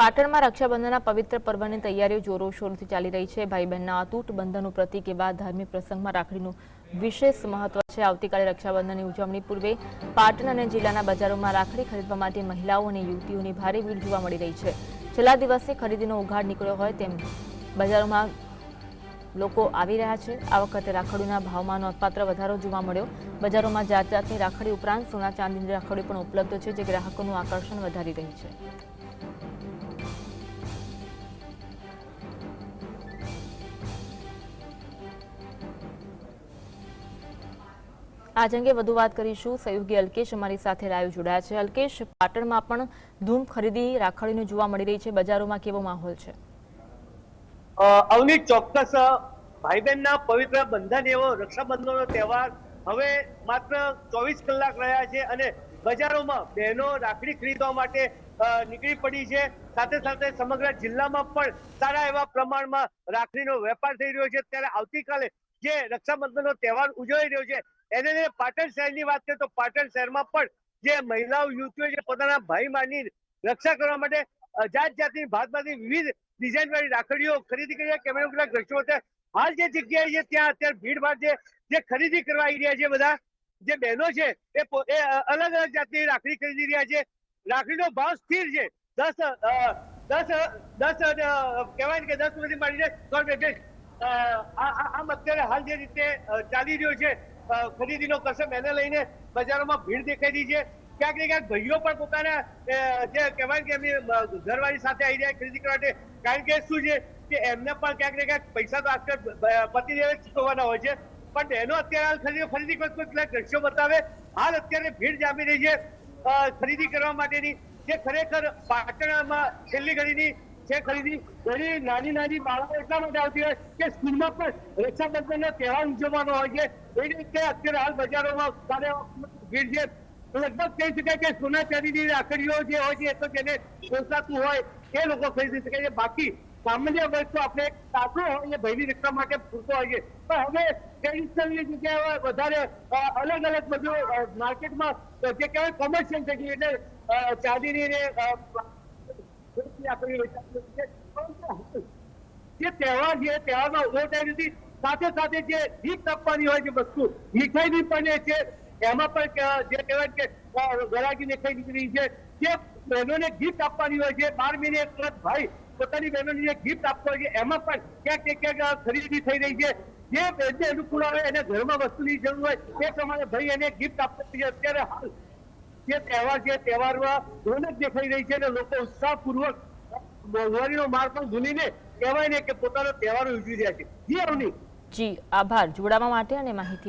પાટણમાં રક્ષાબંધનના પવિત્ર પર્વની તૈયારીઓ જોરોશોરથી ચાલી રહી છે. ભાઈ બહેનના અતૂટ બંધનનું પ્રતિક એવા ધાર્મિક પ્રસંગમાં રાખડીનું વિશેષ મહત્વ છે. આવતીકાલે રક્ષાબંધનની ઉજવણી પૂર્વે પાટણ અને જિલ્લાના બજારોમાં રાખડી ખરીદવા માટે મહિલાઓ અને યુવતીઓની ભારે ભીડ જોવા મળી રહી છે. છેલ્લા દિવસે ખરીદીનો ઉઘાડ નીકળ્યો હોય તેમ બજારોમાં લોકો આવી રહ્યા છે. આ વખતે રાખડીના ભાવમાં નોંધપાત્ર વધારો જોવા મળ્યો. બજારોમાં જાત જાતની રાખડી ઉપરાંત સોના, ચાંદીની રાખડી પણ ઉપલબ્ધ છે, જે ગ્રાહકોનું આકર્ષણ વધારી રહી છે. આજ અંગે વધુ વાત કરીશું. સહયોગી અલ્કેશ અમારી સાથે લાઈવ જોડાયા છે. અલ્કેશ, પાટણમાં પણ ધૂમ ખરીદી રાખડીને જોવા મળી રહી છે. બજારોમાં કેવો માહોલ છે? અવની ચોક્કસ ભાઈ બહેનના પવિત્ર બંધન એવો રક્ષાબંધનનો તહેવાર હવે માત્ર ચોવીસ કલાક રહ્યા છે અને બજારોમાં બહેનો રાખડી ખરીદવા માટે નીકળી પડી છે. સાથે સાથે સમગ્ર જિલ્લામાં પણ સારા એવા પ્રમાણમાં રાખડીનો વેપાર થઈ રહ્યો છે. ત્યારે આવતીકાલે જે રક્ષાબંધનનો તહેવાર ઉજવાઈ રહ્યો છે એને પાટણ શહેરની વાત કરીએ તો પાટણ શહેરમાં પણ જે મહિલાઓ, યુવતીઓ જે પોતાના ભાઈ માની રક્ષા કરવા માટે જાત જાતની ભાતમાંથી વિવિધ ડિઝાઇન વાળી રાખડીઓ ખરીદી કરી કેમેરા કેટલાક દ્રશ્યો છે. હાલ જે જગ્યાએ છે, ત્યાં અત્યારે ભીડભાડ છે. જે ખરીદી કરવા આવી રહ્યા છે બધા, જે બહેનો છે, એ અલગ અલગ જાતની રાખડી ખરીદી રહ્યા છે. રાખડીનો ભાવ સ્થિર છે. દસ દસ દસ કહેવાય કે દસ સુધી માંડીને સો રૂપિયા આમ અત્યારે હાલ જે રીતે ચાલી રહ્યો છે ખરીદીનો કસમ એને લઈને બજારોમાં ભીડ દેખાઈ રહી છે. ક્યાંક ને ક્યાંક ભાઈઓ પણ પોતાના જે કહેવાય કે એમની ઘરવાળી સાથે આવી જાય ખરીદી કરવા માટે. કારણ કે શું છે કે એમને પણ ક્યાંક ને ક્યાંક પૈસા તો આજકાલ પતિદેવે ચૂકવવાના હોય છે. પણ એનો અત્યારે હાલ ખરીદી ખરીદી કેટલાક દ્રશ્યો બતાવે. હાલ અત્યારે ભીડ જામી રહી છે ખરીદી કરવા માટેની. જે ખરેખર પાટણમાં છેલ્લી ઘડીની છે ખરીદી ઘણી નાની નાની બાળકો એટલા માટે આવતી હોય કે સ્કૂલમાં પણ રક્ષાબંધનનો તહેવાર ઉજવવાનો હોય છે એ રીતે અત્યારે હાલ બજારોમાં સારા એવા ભીડ છે લગભગ કહી શકાય કે સોના ચાંદીની રાખડીઓ જે હોય છે એ તો જેને પોસાતું હોય એ લોકો ખરીદી શકે છે બાકી સામાન્ય વર્ગ તો આપણે સાચો હોય એ ભયની રક્ષા માટે પૂરતો હોય છે પણ હવે ટ્રેડિશનલની જગ્યાએ વધારે અ, અલગ અલગ બધું અ, માર્કેટમાં જે કહેવાય કોમર્શિયલ થઈ ગયું એટલે અ, ચાંદીની ને જે તહેવાર છે તહેવારમાં ઊભો થાય નથી. સાથે સાથે જે ગીફ્ટ આપવાની હોય છે વસ્તુ મીઠાઈની પણ છે. એમાં પણ જે કહેવાય કે ગરાગી મીઠાઈ નીકળી છે. જે બહેનોને ગિફ્ટ આપવાની હોય છે, બાર મહિને એક વખત ભાઈ પોતાની બહેનોને જે ગિફ્ટ આપવા છે, એમાં પણ ક્યાંક ક્યાંક ખરીદી થઈ રહી છે. જે બેનને અનુકૂળ આવે, એને ઘરમાં વસ્તુની જરૂર હોય એ પ્રમાણે ભાઈ એને ગિફ્ટ આપવાની અત્યારે હાલ જે તહેવાર છે, તહેવારમાં રોનક દેખાઈ રહી છે અને લોકો ઉત્સાહપૂર્વક મોંઘવારીનો માર પણ ભૂલીને કહેવાય ને કે પોતાનો તહેવાર ઉજવી રહ્યા છે. જી, અવની. જી, આભાર. જોડાવા માટે અને માહિતી